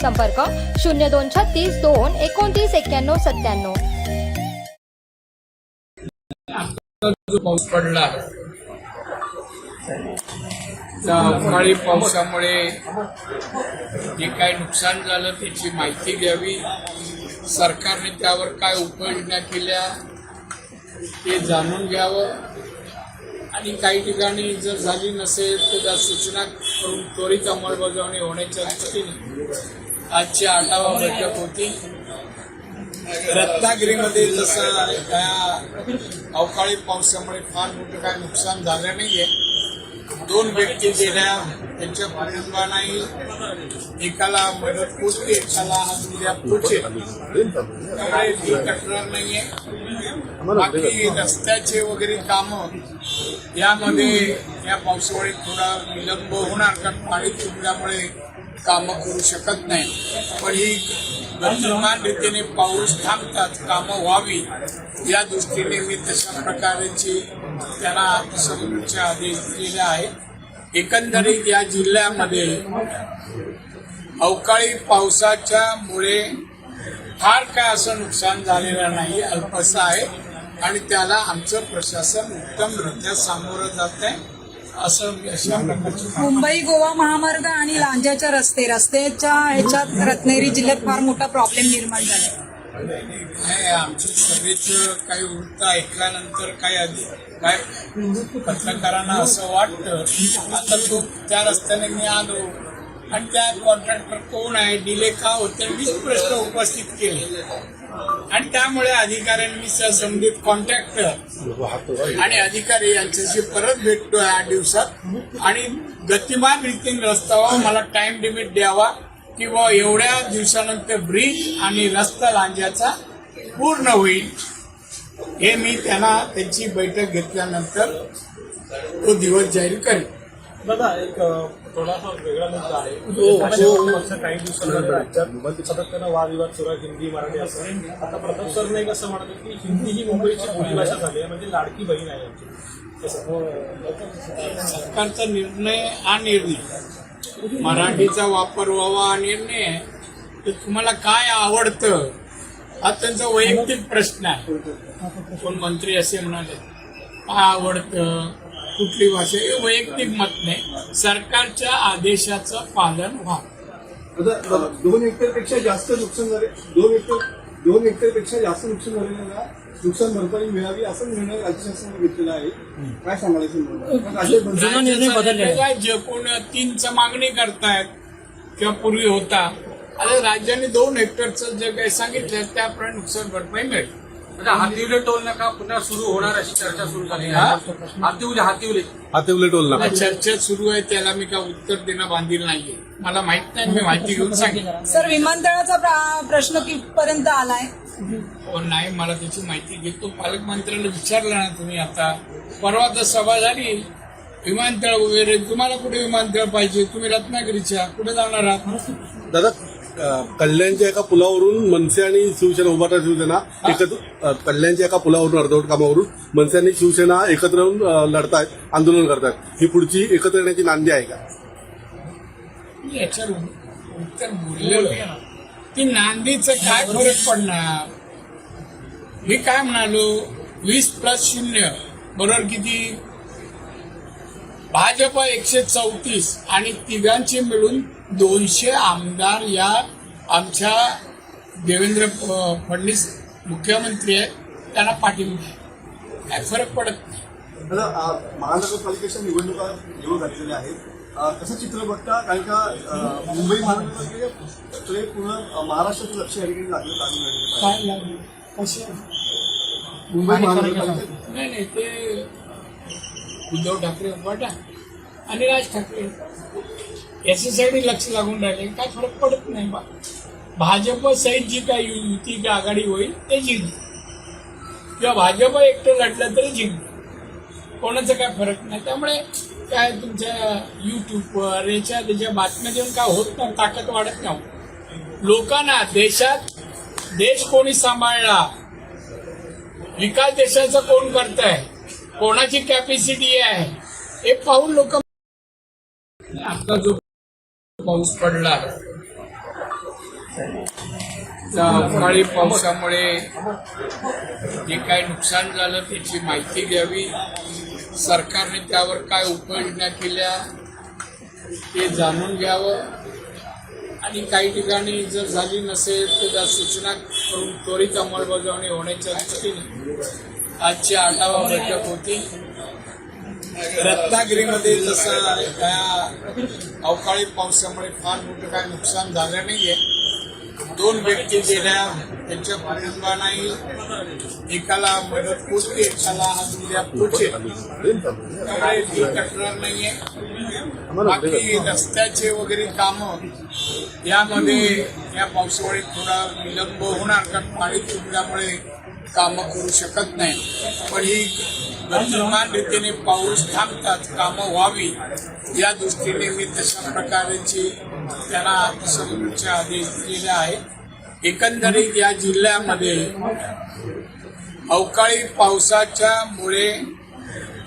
संपर्क शून्य दोन छत्तीस दोन एकोणतीस एक्क्याण्णव सत्त्याण्णव. जो पाऊस पडला त्या अवकाळी पावसामुळे जे काही नुकसान झालं त्याची माहिती घ्यावी. सरकारने त्यावर काय उपाययोजना केल्या ते जाणून घ्यावं. आणि काही ठिकाणी जर झाली नसेल तर त्या सूचना करून त्वरित अंमलबजावणी होण्याच्या दृष्टीने आजची आढावा बैठक होती. रत्नागिरीमध्ये जसं अवकाळी पावसामुळे फार मोठं काय नुकसान झालं नाहीये. दोन व्यक्ती गेल्या त्यांच्या कुटुंबानाही एकाला मदत पोचते एकाला उद्या पोचेल त्यामुळे ती तक्रार नाहीये. बाकी रस्त्याचे वगैरे कामं यामध्ये या पावसामुळे थोडा विलंब होणार कारण पाणी तुंबल्यामुळे कामं करू शकत नाही. पण ही गतिमान रीतीने पाऊस थांबतात कामं व्हावी या दृष्टीने मी तशा प्रकारची त्यांना समोरचे आदेश दिलेले आहेत. एकंदरीत या जिल्ह्यामध्ये अवकाळी पावसाच्या मुळे फार काय असं नुकसान झालेलं नाही अल्पसं आहे. आणि त्याला आमचं प्रशासन उत्तमरित्या सामोरं जात आहे. असं मुंबई गोवा महामार्ग आणि लांजाच्या रस्ते. रस्त्याच्या ह्याच्यात रत्नागिरी जिल्ह्यात फार मोठा प्रॉब्लेम निर्माण झालाय. नाही आमचे सगळेच काही वृत्त ऐकल्यानंतर काय आधी काय पत्रकारांना असं वाटतं आता तो त्या रस्त्याने मी आलो आणि त्या कॉन्ट्रॅक्टर कोण आहे डिले का होते मीच प्रश्न उपस्थित केले. आणि त्यामुळे अधिकाऱ्यांनी संबंधित कॉन्टॅक्ट आणि अधिकारी यांच्याशी परत भेटतो आठ दिवसात. आणि गतिमान रीतीने रस्ता व्हावा मला टाइम लिमिट द्यावा किंवा एवढ्या दिवसानंतर ब्रिज आणि रस्ता लांजाचा पूर्ण होईल हे मी त्यांना त्यांची बैठक घेतल्यानंतर तो दिवस जाहीर करेन. दादा एक थोडासा वेगळा मुद्दा आहे. काही दिवसांनंतर राज्यात सातत्यानं वादविवाद सुरू आहे हिंदी मराठी असं. आता प्रताप सरनाईक असं म्हणतात की हिंदी ही मुंबईची बोलीभाषा झाली आहे म्हणजे लाडकी बहीण आहे आमची. तसं सरकारचा निर्णय हा निर्णय. मराठीचा वापर व्हावा हा निर्णय आहे. तर तुम्हाला काय आवडतं? हा त्यांचा वैयक्तिक प्रश्न आहे. कोण मंत्री असे म्हणाले काय आवडतं? कुठली भाषा हे वैयक्तिक मत नाही. सरकारच्या आदेशाचं पालन व्हावं आता दोन हेक्टरपेक्षा जास्त नुकसान झाले. दोन हेक्टर दोन हेक्टरपेक्षा जास्त नुकसान झालेल्या नुकसान भरपाई मिळावी असा निर्णय राज्य शासनाने घेतलेला आहे. काय बदलले जे कोण तीनचं मागणी करतायत किंवा पूर्वी होता आता राज्याने दोन हेक्टरचं जे काही सांगितलं त्याप्रमाणे नुकसान भरपाई मिळेल. आता हातिवले टोल नाका पुन्हा सुरू होणार अशी चर्चा सुरू झाली आहे. हातिवले हातिवले हातिवले टोल आता चर्चा सुरू आहे त्याला मी काय उत्तर देणं बांधील नाहीये. मला माहीत नाही मी माहिती घेऊन सांगेन. सर विमानतळाचा प्रा- प्रश्न कितपर्यंत आलाय? हो नाही मला त्याची माहिती घेतो पालकमंत्र्यांना विचारलं ना तुम्ही आता. परवा तर सभा झाली. विमानतळ वगैरे तुम्हाला कुठे विमानतळ पाहिजे? तुम्ही रत्नागिरीच्या. कुठे जाणार आहात? दादा कल्याणच्या एका पुलावरून मनसे आणि शिवसेना उभाटा शिवसेना एकत्र कल्याणच्या एका पुलावरून अर्धवट कामावरून मनसे आणि शिवसेना एकत्र येऊन लढतायत आंदोलन करतायत. ही पुढची एकत्र येण्याची नांदी आहे का? याच्यावर उत्तर ती नांदीचं काय फरक पडणार? मी काय म्हणालो? वीस प्लस शून्य. बरोबर किती? भाजप एकशे चौतीस आणि तिघांचे मिळून दोनशे आमदार या आमच्या देवेंद्र फडणवीस मुख्यमंत्री आहेत. त्यांना पाठिंबा आहे. काय फरक पडत नाही. महानगरपालिकेच्या निवडणुका जेव्हा झालेल्या आहेत. कसं चित्र बघता? कारण का मुंबई महानगरपालिकेचे पूर्ण महाराष्ट्राचं लक्ष या ठिकाणी लागलं कसे? मुंबई महानगरपालिकेत नाही नाही ते उद्धव ठाकरे उभाटा आणि राज ठाकरे. याच्यासाठी लक्ष लागून राहिले. काय फरक पडत नाही बा. भाजप सहित जी काय युती की आघाडी होईल ते जिंकली. किंवा भाजप एकटं लढलं तरी जिंकलं. कोणाचा काय फरक नाही. त्यामुळे काय तुमच्या युट्यूबवर याच्या त्याच्या बातम्या देऊन काय होत नाही ताकद वाढत नाही. लोकांना देशात देश कोणी सांभाळला? विकास देशाचा कोण करत आहे कोणाची कॅपॅसिटी आहे हे पाहून लोक आता जो पाऊस पडला त्या अवकाळी पावसामुळे जे काही नुकसान झालं त्याची माहिती घ्यावी. सरकारने त्यावर काय उपाययोजना केल्या ते जाणून घ्यावं. आणि काही ठिकाणी जर झाली नसेल तर त्या सूचना करून त्वरित अंमलबजावणी होण्याच्या दृष्टीने आजची आढावा बैठक होती. रत्नागिरीमध्ये जसं त्या अवकाळी पावसामुळे फार मोठं काय नुकसान झालं नाहीये. दोन व्यक्ती गेल्या त्यांच्या कुटुंबांनाही एकाला मदत पोचते एकाला आज उद्या पोचेल त्यामुळे ती तक्रार नाहीये. बाकी रस्त्याचे वगैरे कामं यामध्ये या पावसामुळे थोडा विलंब होणार कारण पाणी तुंबल्यामुळे कामं करू शकत नाही. पण ही गतिमान रीतीने पाऊस थांबताच कामं व्हावी या दृष्टीने मी तशा प्रकारची त्यांना समजूचे आदेश दिलेले आहेत. एकंदरीत या जिल्ह्यामध्ये अवकाळी पावसाच्या मुळे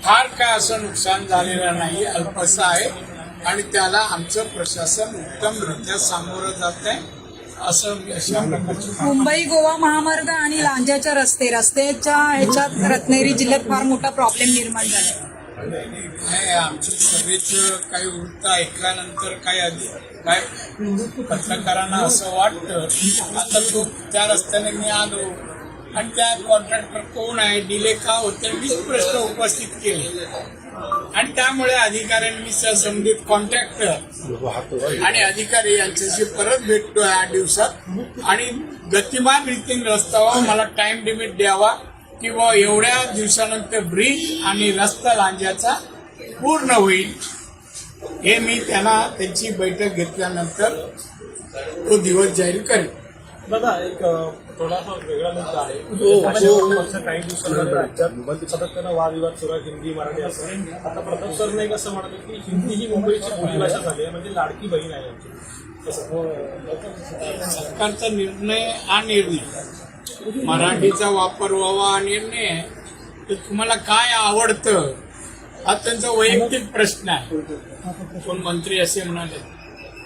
फार काय असं नुकसान झालेलं नाही अल्पसं आहे. आणि त्याला आमचं प्रशासन उत्तमरित्या सामोरं जात आहे. मुंबई गोवा महामार्ग आणि लांजाच्या रस्ते. रस्त्याच्या ह्याच्यात रत्नागिरी जिल्ह्यात फार मोठा प्रॉब्लेम निर्माण झाला नाही आमच्या सभेचं काही वृत्त ऐकल्यानंतर काय आधी काय पत्रकारांना असं वाटतं आता तो त्या रस्त्याने मी आलो आणि त्या कॉन्ट्रॅक्टर कोण आहे डिले का होते मीच प्रश्न उपस्थित केले. आणि त्यामुळे अधिकाऱ्यांनी संबंधित कॉन्ट्रॅक्टर आणि अधिकारी यांच्याशी परत भेटतोय आठ दिवसात. आणि गतिमान रीतीने रस्ता व्हावा मला टाइम लिमिट द्यावा किंवा एवढ्या दिवसानंतर ब्रिज आणि रस्ता लांजाचा पूर्ण होईल हे मी त्यांना त्यांची बैठक घेतल्यानंतर तो दिवस जाहीर करेन. दादा एक अ, थोडासा वेगळा मुद्दा आहे. त्याच्यावर मागच्या काही दिवसांमध्ये राज्यात सातत्यानं वादविवाद सुरू हिंदी मराठी असं. आता प्रताप सरनाईक असं म्हणतात की हिंदी ही मुंबईची बोलीभाषा झाली आहे म्हणजे लाडकी बहीण आहे आमची. तसं सरकारचा निर्णय हा निर्णय मराठीचा वापर व्हावा हा निर्णय आहे. तर तुम्हाला काय आवडतं? हा त्यांचा वैयक्तिक प्रश्न आहे. कोण मंत्री असे म्हणाले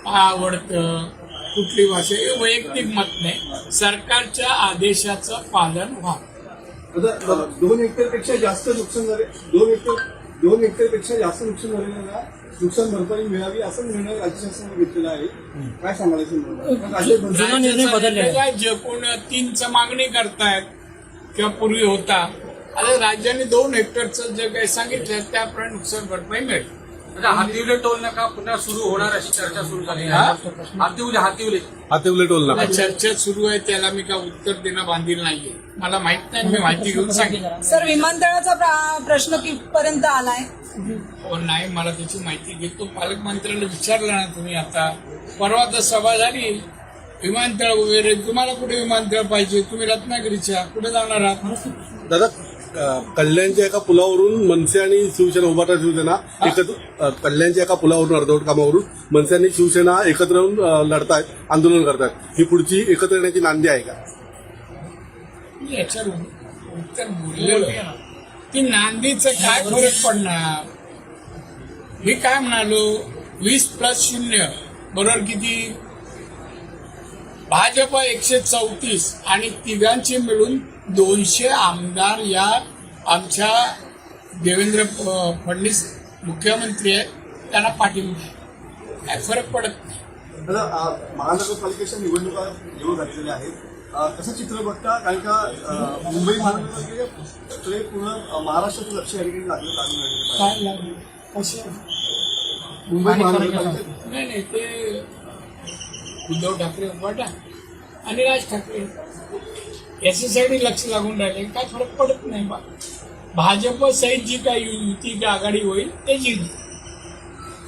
काय आवडतं? कुठली भाषा हे वैयक्तिक मत नाही. सरकारच्या आदेशाचं पालन व्हावं आता अ, दोन हेक्टरपेक्षा जास्त नुकसान झाले. दोन हेक्टर दोन हेक्टरपेक्षा जास्त नुकसान झालेल्या नुकसान भरपाई मिळावी असं निर्णय राज्य शासनाने घेतलेला आहे. काय काय जे कोण तीनचं मागणी करतायत किंवा पूर्वी होता आता राज्याने दोन हेक्टरचं जे काही सांगितलं त्याप्रमाणे नुकसान भरपाई मिळेल. आता हातिवले टोल नका पुन्हा सुरू होणार अशी चर्चा सुरू झाली आहे. हातिवले हातिवले उलट टोल मला ना चर्चा सुरू आहे त्याला मी काय उत्तर देणं बांधील नाहीये. मला माहीत नाही मी माहिती घेऊन सांगेन. सर विमानतळाचा प्रा- प्रश्न कितपर्यंत आलाय? हो नाही मला त्याची माहिती घेतो. पालकमंत्र्यांना विचारलं ना तुम्ही आता. परवा तर सभा झाली. विमानतळ वगैरे तुम्हाला कुठे विमानतळ पाहिजे? तुम्ही रत्नागिरीच्या. कुठे जाणार आहात? दादा कल्याणच्या एका पुलावरून मनसे आणि शिवसेना उभाटा शिवसेना. एकत्र कल्याणच्या एका पुलावरून अर्धवट कामावरून मनसे आणि शिवसेना एकत्र येऊन लढतायत आंदोलन करतायत. ही पुढची एकत्र येण्याची नांदी आहे का? याच्यावर उत्तर ती नांदीचं काय फरक पडणार? मी काय म्हणालो? वीस प्लस शून्य बरोबर किती? भाजप एकशे चौतीस आणि तिघांची मिळून दोनशे आमदार या आमच्या देवेंद्र फडणवीस मुख्यमंत्री आहेत त्यांना पाठिंबा आहे. काय फरक पडत नाही. महानगरपालिकेच्या निवडणुका येऊन झालेल्या आहेत. कसं चित्र बघता? कारण का मुंबई महानगरपालिकेकडे पूर्ण महाराष्ट्राचं लक्ष या ठिकाणी लागलं. काय लागलं? कसे? मुंबई महानगरपालिका नाही नाही ते उद्धव ठाकरे उभाटा आणि राज ठाकरे. याच्यासाठी लक्ष लागून राहिले काय फरक पडत नाही बा. भाजप सहित जी काय यु- युती की आघाडी होईल ते जिंकली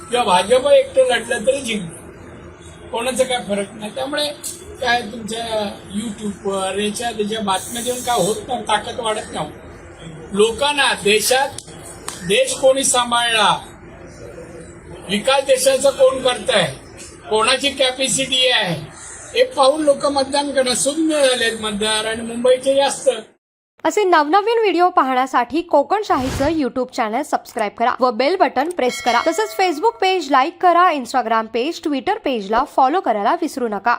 किंवा भाजप एकटं लढलं तरी जिंकलं कोणाचा काय फरक नाही. त्यामुळे काय तुमच्या युट्यूबवर याच्या त्याच्या बातम्या देऊन काय होत नाही ताकद वाढत नाही. लोकांना देशात देश कोणी सांभाळला? विकास देशाचा कोण करताय? कोणाची कॅपॅसिटी आहे? एक पाऊल लोक मतदान करणार सुज्ञ मतदार आणि मुंबईचे जास्त. असे नवनवीन व्हिडिओ पाहण्यासाठी कोकण शाहीचं युट्यूब चॅनल सबस्क्राईब करा व बेल बटन प्रेस करा. तसंच फेसबुक पेज लाईक करा इंस्टाग्राम पेज ट्विटर पेजला फॉलो करायला विसरू नका.